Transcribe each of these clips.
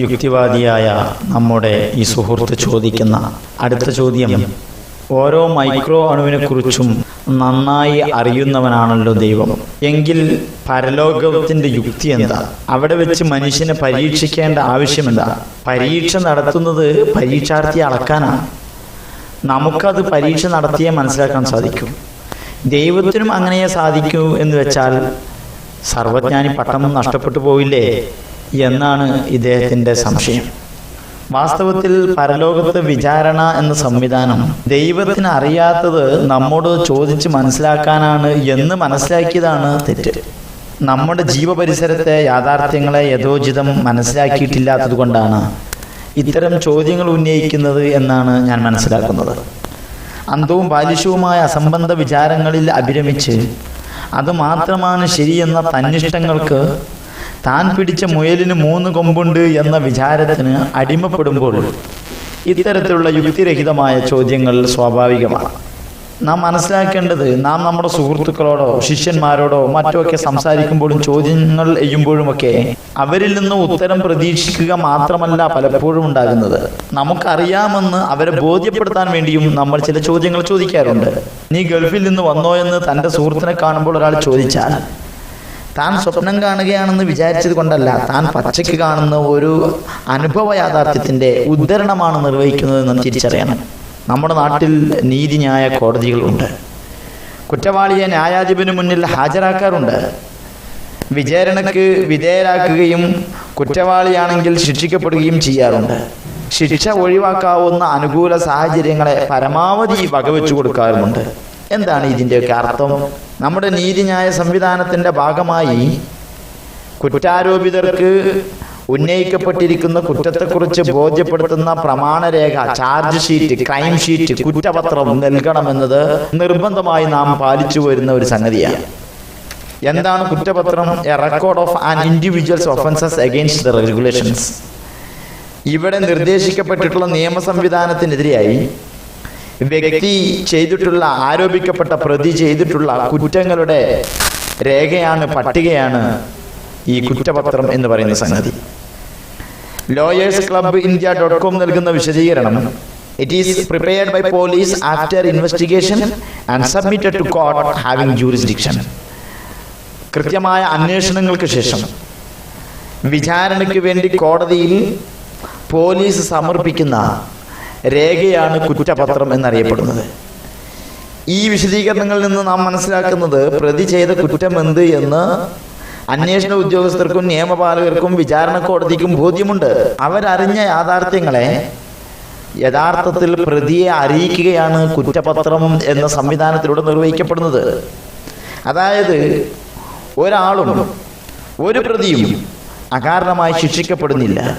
യുക്തിവാദിയായ നമ്മുടെ ഈ സുഹൃത്ത് ചോദിക്കുന്ന അടുത്ത ചോദ്യം ഓരോ മൈക്രോ അണുവിനെക്കുറിച്ചും നന്നായി അറിയുന്നവനാണല്ലോ ദൈവം. എങ്കിൽ പരലോകത്തിന്റെ യുക്തി എന്താ? അവിടെ വെച്ച് മനുഷ്യനെ പരീക്ഷിക്കേണ്ട ആവശ്യം എന്താ പരീക്ഷ നടത്തുന്നത് പരീക്ഷാർത്ഥിയെ അളക്കാനാണ്. നമുക്കത് പരീക്ഷ നടത്തിയേ മനസ്സിലാക്കാൻ സാധിക്കും. ദൈവത്തിനും അങ്ങനെയേ സാധിക്കൂ എന്ന് വെച്ചാൽ സർവജ്ഞാനി പട്ടം നഷ്ടപ്പെട്ടു പോയില്ലേ? എന്നാണ് ഇദ്ദേഹത്തിന്റെ സംശയം. വാസ്തവത്തിൽ പരലോകത്ത് വിചാരണ എന്ന സംവിധാനം ദൈവത്തിന് അറിയാത്തത് നമ്മോട് ചോദിച്ച് മനസ്സിലാക്കാനാണ് എന്ന് മനസ്സിലാക്കിയതാണ് തെറ്റ്. നമ്മുടെ ജീവപരിസരത്തെ യാഥാർത്ഥ്യങ്ങളെ യഥോചിതം മനസ്സിലാക്കിയിട്ടില്ലാത്തത് കൊണ്ടാണ് ഇത്തരം ചോദ്യങ്ങൾ ഉന്നയിക്കുന്നത് എന്നാണ് ഞാൻ മനസ്സിലാക്കുന്നത്. അന്തവും ബാലിശവുമായ അസംബന്ധ വിചാരങ്ങളിൽ അഭിരമിച്ച് അത് മാത്രമാണ് ശരിയെന്ന തന്നിഷ്ടങ്ങൾക്ക് താൻ പിടിച്ച മുയലിന് മൂന്ന് കൊമ്പുണ്ട് എന്ന വിചാരത്തിന് അടിമപ്പെടുമ്പോൾ ഇത്തരത്തിലുള്ള യുക്തിരഹിതമായ ചോദ്യങ്ങൾ സ്വാഭാവികമാണ്. നാം മനസ്സിലാക്കേണ്ടത് നാം നമ്മുടെ സുഹൃത്തുക്കളോടോ ശിഷ്യന്മാരോടോ മറ്റോ ഒക്കെ സംസാരിക്കുമ്പോഴും ചോദ്യങ്ങൾ ചെയ്യുമ്പോഴുമൊക്കെ അവരിൽ നിന്ന് ഉത്തരം പ്രതീക്ഷിക്കുക മാത്രമല്ല പലപ്പോഴും ഉണ്ടാകുന്നത്. നമുക്കറിയാമെന്ന് അവരെ ബോധ്യപ്പെടുത്താൻ വേണ്ടിയും നമ്മൾ ചില ചോദ്യങ്ങൾ ചോദിക്കാറുണ്ട്. നീ ഗൾഫിൽ നിന്ന് വന്നോ എന്ന് തന്റെ സുഹൃത്തിനെ കാണുമ്പോൾ ഒരാൾ ചോദിച്ചാൽ താൻ സ്വപ്നം കാണുകയാണെന്ന് വിചാരിച്ചത് കൊണ്ടല്ല താൻ പച്ചയ്ക്ക് കാണുന്ന ഒരു അനുഭവ യാഥാർത്ഥ്യത്തിന്റെ ഉദ്ധരണമാണ് നിർവഹിക്കുന്നതെന്ന് തിരിച്ചറിയണം. നമ്മുടെ നാട്ടിൽ നീതിന്യായ കോടതികളുണ്ട് കുറ്റവാളിയെ ന്യായാധിപന് മുന്നിൽ ഹാജരാക്കാറുണ്ട്. വിചാരണക്ക് വിധേയരാക്കുകയും കുറ്റവാളിയാണെങ്കിൽ ശിക്ഷിക്കപ്പെടുകയും ചെയ്യാറുണ്ട്. ശിക്ഷ ഒഴിവാക്കാവുന്ന അനുകൂല സാഹചര്യങ്ങളെ പരമാവധി വകവെച്ചു കൊടുക്കാറുമുണ്ട്. എന്താണ് ഇതിന്റെയൊക്കെ അർത്ഥം? നമ്മുടെ നീതിന്യായ സംവിധാനത്തിന്റെ ഭാഗമായി കുറ്റാരോപിതർക്ക് ഉന്നയിക്കപ്പെട്ടിരിക്കുന്ന കുറ്റത്തെക്കുറിച്ച് ബോധ്യപ്പെടുത്തുന്ന പ്രമാണരേഖ ചാർജ് ഷീറ്റ് ക്രൈം ഷീറ്റ് കുറ്റപത്രം നൽകണമെന്നത് നിർബന്ധമായി നാം പാലിച്ചു വരുന്ന ഒരു സംഗതിയാണ്. എന്താണ് കുറ്റപത്രം? A record of an individuals offences against the regulations ഇവിടെ നിർദ്ദേശിക്കപ്പെട്ടിട്ടുള്ള നിയമ സംവിധാനത്തിനെതിരെയായി വ്യക്തി ചെയ്തിട്ടുള്ള ആരോപിക്കപ്പെട്ട പ്രതി ചെയ്തിട്ടുള്ള കുറ്റങ്ങളുടെ രേഖയാണ് പട്ടികയാണ് ഈ കുറ്റപത്രം എന്ന് പറയുന്ന സംഗതി. Lawyers club India dot com നൽകുന്ന വിശദീകരണം. It is prepared by police after investigation and submitted to court having jurisdiction കൃത്യമായ അന്വേഷണങ്ങൾക്ക് ശേഷം വിചാരണയ്ക്ക് വേണ്ടി കോടതിയിൽ പോലീസ് സമർപ്പിക്കുന്ന രേഖയാണ് കുറ്റപത്രം എന്നറിയപ്പെടുന്നത്. ഈ വിശദീകരണങ്ങളിൽ നിന്ന് നാം മനസ്സിലാക്കുന്നത് പ്രതി ചെയ്ത കുറ്റം എന്ത് എന്ന് അന്വേഷണ ഉദ്യോഗസ്ഥർക്കും നിയമപാലകർക്കും വിചാരണ കോടതിക്കും ബോധ്യമുണ്ട്. അവരറിഞ്ഞ യാഥാർത്ഥ്യങ്ങളെ യഥാർത്ഥത്തിൽ പ്രതിയെ അറിയിക്കുകയാണ് കുറ്റപത്രം എന്ന സംവിധാനത്തിലൂടെ നിർവഹിക്കപ്പെടുന്നത്. അതായത് ഒരാളും ഒരു പ്രതിയും അകാരണമായി ശിക്ഷിക്കപ്പെടുന്നില്ല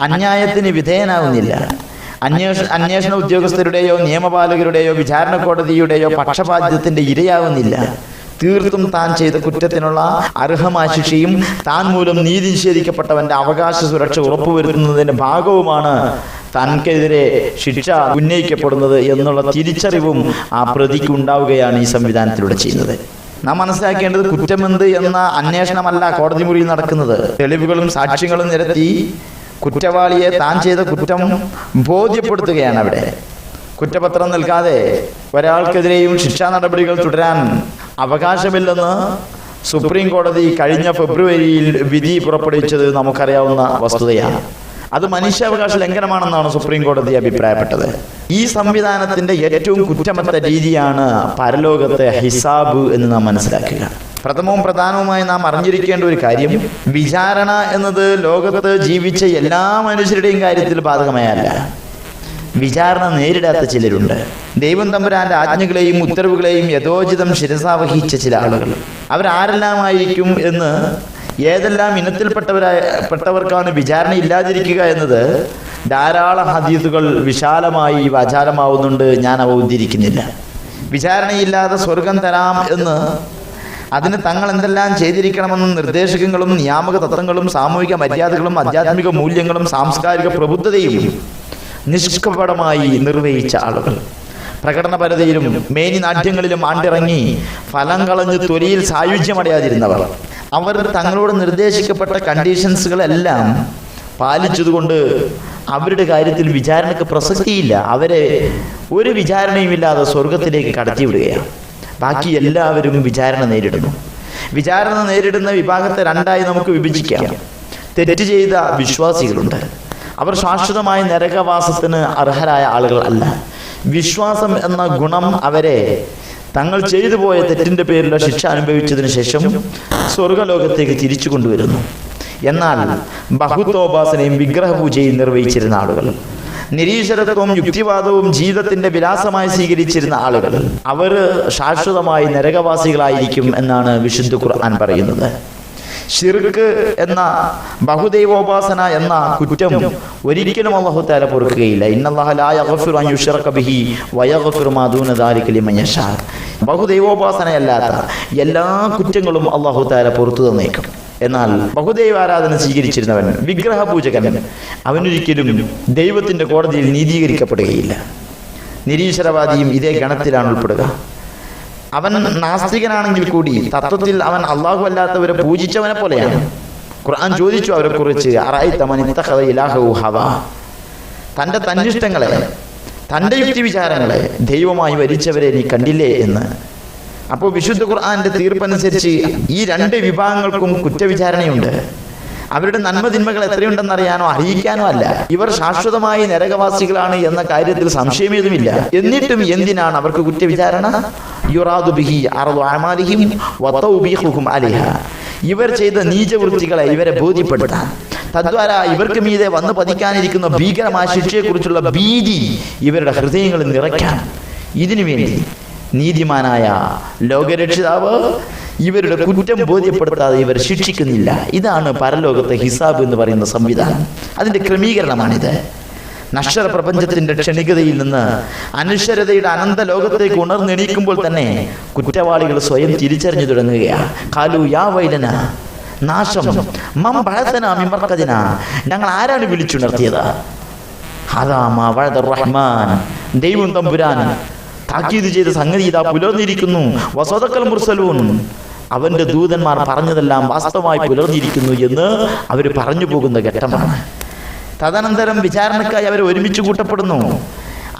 അന്യായത്തിന് വിധേയനാവുന്നില്ല. അന്വേഷ അന്വേഷണ ഉദ്യോഗസ്ഥരുടെയോ നിയമപാലകരുടെയോ വിചാരണ കോടതിയുടെയോ പക്ഷപാതിത്വത്തിന്റെ ഇരയാവുന്നില്ല. തീർത്തും താൻ ചെയ്ത കുറ്റത്തിനുള്ള അർഹമായ ശിക്ഷയും താൻ മൂലം നീതി നിഷേധിക്കപ്പെട്ടവന്റെ അവകാശ സുരക്ഷ ഉറപ്പുവരുത്തുന്നതിന്റെ ഭാഗവുമാണ് തനിക്കെതിരെ ശിക്ഷ ഉന്നയിക്കപ്പെടുന്നത് എന്നുള്ള തിരിച്ചറിവും ആ പ്രതിക്ക് ഉണ്ടാവുകയാണ് ഈ സംവിധാനത്തിലൂടെ ചെയ്യുന്നത്. നാം മനസ്സിലാക്കേണ്ടത് കുറ്റമെന്ത് എന്ന അന്വേഷണമല്ല കോടതി മുറിയിൽ നടക്കുന്നത്. തെളിവുകളും സാക്ഷ്യങ്ങളും നിരത്തി കുറ്റവാളിയെ താൻ ചെയ്ത കുറ്റം ബോധ്യപ്പെടുത്തുകയാണ് അവിടെ. കുറ്റപത്രം നൽകാതെ ഒരാൾക്കെതിരെയും ശിക്ഷാ നടപടികൾ തുടരാൻ അവകാശമില്ലെന്ന് സുപ്രീം കോടതി കഴിഞ്ഞ ഫെബ്രുവരിയിൽ വിധി പുറപ്പെടുവിച്ചത് നമുക്കറിയാവുന്ന വസ്തുതയാണ്. അത് മനുഷ്യാവകാശ ലംഘനമാണെന്നാണ് സുപ്രീം കോടതി അഭിപ്രായപ്പെട്ടത്. ഈ സംവിധാനത്തിന്റെ ഏറ്റവും കുറ്റമറ്റ രീതിയാണ് പരലോകത്തെ ഹിസാബ് എന്ന് നാം മനസ്സിലാക്കുക. പ്രഥമവും പ്രധാനവുമായി നാം അറിഞ്ഞിരിക്കേണ്ട ഒരു കാര്യം വിചാരണ എന്നത് ലോകത്ത് ജീവിച്ച എല്ലാ മനുഷ്യരുടെയും കാര്യത്തിൽ ബാധകമായല്ല. വിചാരണ നേരിടാത്ത ചിലരുണ്ട്. ദൈവം തമ്പുരാന്റെ ആജ്ഞകളെയും ഉത്തരവുകളെയും യഥോചിതം ശിരസാവഹിച്ച ചില ആളുകൾ. അവരാരെല്ലാമായിരിക്കും എന്ന് ഏതെല്ലാം ഇനത്തിൽപ്പെട്ടവരായ പെട്ടവർക്കാണ് വിചാരണ ഇല്ലാതിരിക്കുക എന്നത് ധാരാളം ഹദീസുകൾ വിശാലമായി വാചാലമാവുന്നുണ്ട് ഞാൻ അവ ഉദ്ധരിക്കുന്നില്ല. വിചാരണയില്ലാതെ സ്വർഗം തരാം എന്ന് അതിന് തങ്ങൾ എന്തെല്ലാം ചെയ്തിരിക്കണമെന്ന് നിർദ്ദേശകങ്ങളും നിയാമക തത്വങ്ങളും സാമൂഹിക മര്യാദകളും ആധ്യാത്മിക മൂല്യങ്ങളും സാംസ്കാരിക പ്രബുദ്ധതയും നിഷ്കപടമായി നിർവഹിച്ച ആളുകൾ. പ്രകടനപരതയിലും മേനി നാട്യങ്ങളിലും ആണ്ടിറങ്ങി ഫലം കളഞ്ഞ് തൊലിയിൽ സായുജ്യമടയാതിരുന്നവർ. അവർ തങ്ങളോട് നിർദ്ദേശിക്കപ്പെട്ട കണ്ടീഷൻസുകളെല്ലാം പാലിച്ചതുകൊണ്ട് അവരുടെ കാര്യത്തിൽ വിചാരണക്ക് പ്രസക്തിയില്ല. അവരെ ഒരു വിചാരണയുമില്ലാതെ സ്വർഗത്തിലേക്ക് കടത്തിവിടുകയാണ്. ബാക്കി എല്ലാവരും വിചാരണ നേരിടുന്നു. വിചാരണ നേരിടുന്ന വിഭാഗത്തെ രണ്ടായി നമുക്ക് വിഭജിക്കാം. തെറ്റ് ചെയ്ത വിശ്വാസികളുണ്ട്. അവർ ശാശ്വതമായ നരകവാസത്തിന് അർഹരായ ആളുകൾ അല്ല. വിശ്വാസം എന്ന ഗുണം അവരെ തങ്ങൾ ചെയ്തു പോയ തെറ്റിന്റെ പേരിലുള്ള ശിക്ഷ അനുഭവിച്ചതിന് ശേഷം സ്വർഗലോകത്തേക്ക് തിരിച്ചു കൊണ്ടുവരുന്നു. എന്നാൽ ബഹുത്തോപാസനയും വിഗ്രഹപൂജയും നിർവഹിച്ചിരുന്ന ആളുകൾ നിരീശ്വരത്വവും യുക്തിവാദവും ജീവിതത്തിന്റെ വിലാസമായി സ്വീകരിച്ചിരുന്ന ആളുകൾ. അവർ ശാശ്വതമായി നരകവാസികളായിരിക്കും എന്നാണ് വിശുദ്ധ ഖുർആൻ പറയുന്നത്. ഷിർക്ക് എന്ന ബഹുദൈവോപാസന എന്ന കുറ്റം ഒരിക്കലും അള്ളാഹു താല പൊറുക്കുകയില്ല. ബഹുദൈവോപാസനയല്ലാത്ത എല്ലാ കുറ്റങ്ങളും അള്ളാഹു താല പുറത്തു തന്നേക്കും. എന്നാൽ ബഹുദൈവ ആരാധന സ്വീകരിച്ചിരുന്നവൻ വിഗ്രഹ പൂജകൻ അവനൊരിക്കലും ദൈവത്തിന്റെ കോടതിയിൽ നീതീകരിക്കപ്പെടുകയില്ല. നിരീശ്വരവാദിയും ഇതേ ഗണത്തിലാണ് ഉൾപ്പെടുക. അവൻ നാസ്തികനാണെങ്കിൽ കൂടി തത്വത്തിൽ അവൻ അള്ളാഹു അല്ലാത്തവരെ പൂജിച്ചവനെ പോലെയാണ്. ഖുർആൻ ചോദിച്ചു അവരെ കുറിച്ച് തന്റെ തന്നിഷ്ടങ്ങളെ തന്റെ യുക്തി വിചാരങ്ങളെ ദൈവമായി വരിച്ചവരെ നീ കണ്ടില്ലേ എന്ന് അപ്പോൾ വിശുദ്ധ ഖുർആന്റെ തീർപ്പനുസരിച്ച് ഈ രണ്ട് വിഭാഗങ്ങൾക്കും കുറ്റവിചാരണയുണ്ട്. അവരുടെ നന്മ തിന്മകൾ എത്രയുണ്ടെന്ന് അറിയാനോ അറിയിക്കാനോ അല്ല. ഇവർ ശാശ്വതമായി നരകവാസികളാണ് എന്ന കാര്യത്തിൽ സംശയമേതുമില്ല. എന്നിട്ടും എന്തിനാണ് അവർക്ക് കുറ്റവിചാരണ? ഇവർ ചെയ്ത നീചവൃത്തികളെ ഇവരെ ബോധ്യപ്പെടുത്താൻ. തദ്വാര ഇവർക്ക് മീതെ വന്നു പതിക്കാനിരിക്കുന്ന ഭീകരമായ ശിക്ഷയെക്കുറിച്ചുള്ള ഭീതി ഇവരുടെ ഹൃദയങ്ങളിൽ നിറയ്ക്കാൻ. ഇതിനു വേണ്ടി നീതിമാനായ ലോകരക്ഷിതാവ് ഇവരുടെ കുറ്റം ബോധ്യപ്പെടുത്താതെ ഇവർ ശിക്ഷിക്കുന്നില്ല. ഇതാണ് പരലോകത്തെ ഹിസാബ് എന്ന് പറയുന്ന സംവിധാനം. അതിന്റെ ക്രമീകരണമാണിത്. നശ്വര പ്രപഞ്ചത്തിന്റെ ക്ഷണികതയിൽ നിന്ന് അനശ്വരതയുടെ അനന്ത ലോകത്തേക്ക് ഉണർന്നെണീക്കുമ്പോൾ തന്നെ കുറ്റവാളികൾ സ്വയം തിരിച്ചറിഞ്ഞു തുടങ്ങുകയാണ്. കാലു യാ വൈലന നാശം. മം ബഴത്തന മിമർക്കതിന ഞങ്ങൾ ആരാണ് വിളിച്ചുണർത്തിയത്? ഹദാമ വഴദർ റഹ്മാൻ ദൈവം തമ്പുരാൻ. താക്കീത് ചെയ്ത സംഗതി ഇതാ പുലർന്നിരിക്കുന്നു. വസോതക്കൽ മുർസലൂൺ അവന്റെ ദൂതന്മാർ പറഞ്ഞതെല്ലാം വാസ്തവമായി പുലർന്നിരിക്കുന്നു എന്ന് അവർ പറഞ്ഞു പോകുന്ന ഘട്ടമാണ്. തദനന്തരം വിചാരണക്കായി അവർ ഒരുമിച്ച് കൂട്ടപ്പെടുന്നു.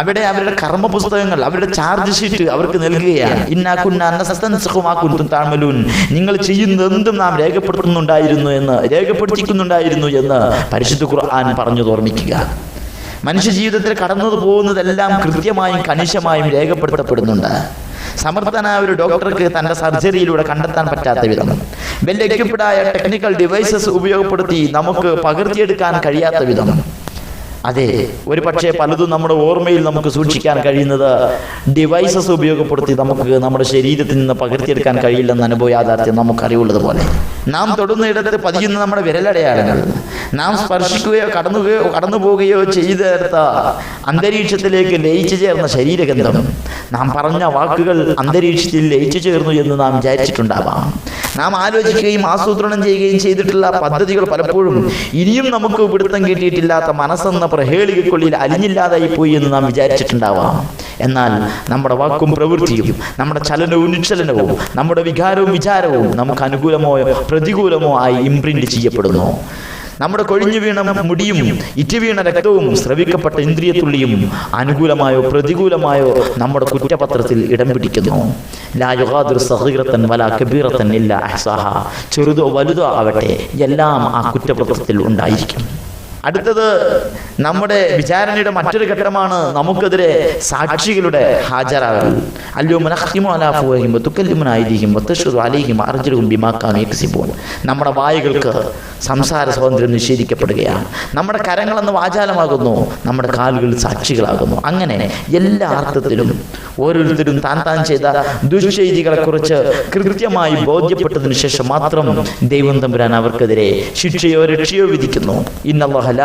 അവിടെ അവരുടെ കർമ്മ പുസ്തകങ്ങൾ അവരുടെ ചാർജ് ഷീറ്റ് അവർക്ക് നൽകുകയാണ്. ഇന്നാക്കുന്ന താമലൂൻ നിങ്ങൾ ചെയ്യുന്ന എന്തും നാം രേഖപ്പെടുത്തുന്നുണ്ടായിരുന്നു എന്ന് രേഖപ്പെടുത്തിക്കുന്നുണ്ടായിരുന്നു എന്ന് പരിശുദ്ധ ഖുർആൻ പറഞ്ഞു ഓർമ്മിക്കുക. മനുഷ്യ ജീവിതത്തിൽ കടന്നു പോകുന്നതെല്ലാം കൃത്യമായും കണിശമായും രേഖപ്പെടുത്തപ്പെടുന്നുണ്ട്. സമർത്ഥനായ ഒരു ഡോക്ടർക്ക് തന്റെ സർജറിയിലൂടെ കണ്ടെത്താൻ പറ്റാത്ത വിധം. വെൽ എക്യുപ്ഡായ ടെക്നിക്കൽ ഡിവൈസസ് ഉപയോഗപ്പെടുത്തി നമുക്ക് പകർത്തിയെടുക്കാൻ കഴിയാത്ത വിധം. അതെ ഒരു പക്ഷേ പലതും നമ്മുടെ ഓർമ്മയിൽ നമുക്ക് സൂക്ഷിക്കാൻ കഴിയുന്നത് ഡിവൈസസ് ഉപയോഗപ്പെടുത്തി നമുക്ക് നമ്മുടെ ശരീരത്തിൽ നിന്ന് പകർത്തിയെടുക്കാൻ കഴിയില്ലെന്ന അനുഭവ യാഥാർത്ഥ്യം നമുക്കറിവുള്ളത് പോലെ നാം തൊടുന്നിടത്ത് പതിയുന്ന നമ്മുടെ വിരലടയാളങ്ങൾ. നാം സ്പർശിക്കുകയോ കടന്നുകയോ കടന്നു പോവുകയോ ചെയ്തെടുത്ത അന്തരീക്ഷത്തിലേക്ക് ലയിച്ചു ചേർന്ന ശരീരഗന്ധം നാം പറഞ്ഞ വാക്കുകൾ അന്തരീക്ഷത്തിൽ ലയിച്ചു ചേർന്നു എന്ന് നാം വിചാരിച്ചിട്ടുണ്ടാവാം. നാം ആലോചിക്കുകയും ആസൂത്രണം ചെയ്യുകയും ചെയ്തിട്ടുള്ള പദ്ധതികൾ പലപ്പോഴും ഇനിയും നമുക്ക് പിടുത്തം കിട്ടിയിട്ടില്ലാത്ത മനസ്സെന്ന പ്രഹേളികക്കുള്ളിൽ അലിഞ്ഞില്ലാതായി പോയി എന്ന് നാം വിചാരിച്ചിട്ടുണ്ടാവാം. എന്നാൽ നമ്മുടെ വാക്കും പ്രവൃത്തിയും നമ്മുടെ ചലനവും നിശ്ചലനവും നമ്മുടെ വികാരവും വിചാരവും നമുക്ക് അനുകൂലമോ പ്രതികൂലമോ ആയി ഇംപ്രിന്റ് ചെയ്യപ്പെടുന്നു. നമ്മുടെ കൊഴിഞ്ഞു വീണ മുടിയും ഇറ്റി വീണ രക്തവും സ്രവിക്കപ്പെട്ട ഇന്ദ്രിയത്തുള്ളിയും അനുകൂലമായോ പ്രതികൂലമായോ നമ്മുടെ കുറ്റപത്രത്തിൽ ഇടം പിടിക്കുന്നു. ലാ യുഗാദിർ സഹീറത്തൻ വല കബീറത്തൻ ഇല്ല അഹ്സാഹ. ചെറുതോ വലുതോ ആവട്ടെ എല്ലാം ആ കുറ്റപത്രത്തിൽ ഉണ്ടായിരിക്കും. അടുത്തത് നമ്മുടെ വിചാരണയുടെ മറ്റൊരു ഘട്ടമാണ് നമുക്കെതിരെ സാക്ഷികളുടെ ഹാജരാകൽ. നമ്മുടെ വായുകൾക്ക് സംസാര സ്വാതന്ത്ര്യം നിഷേധിക്കപ്പെടുകയാണ്. നമ്മുടെ കരങ്ങളെന്ന് വാചാലമാകുന്നു. നമ്മുടെ കാലുകൾ സാക്ഷികളാകുന്നു. അങ്ങനെ എല്ലാ അർത്ഥത്തിലും ഓരോരുത്തരും താൻ താൻ ചെയ്ത ദുശ്ചെയ്തികളെ കുറിച്ച് കൃത്യമായി ബോധ്യപ്പെട്ടതിന് ശേഷം മാത്രം ദൈവം തമ്പുരാൻ അവർക്കെതിരെ ശിക്ഷയോ രക്ഷയോ വിധിക്കുന്നു. ഇന്നല്ലാഹ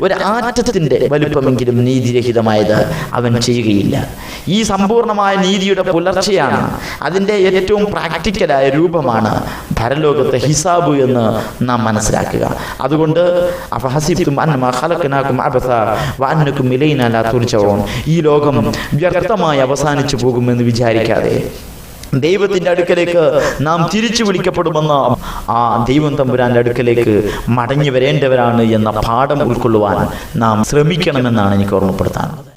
ഒരു ആറ്റത്തിന്റെ വലുപ്പമെങ്കിലും നീതിരഹിതമായത് അവൻ ചെയ്യുകയില്ല. ഈ സമ്പൂർണമായ നീതിയുടെ പുലർച്ചയാണ് അതിന്റെ ഏറ്റവും പ്രാക്ടിക്കലായ രൂപമാണ് ഭരലോകത്തെ ഹിസാബ് എന്ന് നാം മനസ്സിലാക്കുക. അതുകൊണ്ട് ഈ ലോകം വ്യർത്ഥമായി അവസാനിച്ചു പോകുമെന്ന് വിചാരിക്കാതെ ദൈവത്തിന്റെ അടുക്കലേക്ക് നാം തിരിച്ചു വിളിക്കപ്പെടുമെന്ന് ആ ദൈവം തമ്പുരാന്റെ അടുക്കലേക്ക് മടങ്ങി വരേണ്ടവരാണ് എന്ന പാഠം ഉൾക്കൊള്ളുവാൻ നാം ശ്രമിക്കണമെന്നാണ് എനിക്ക് ഓർമ്മപ്പെടുത്താൻ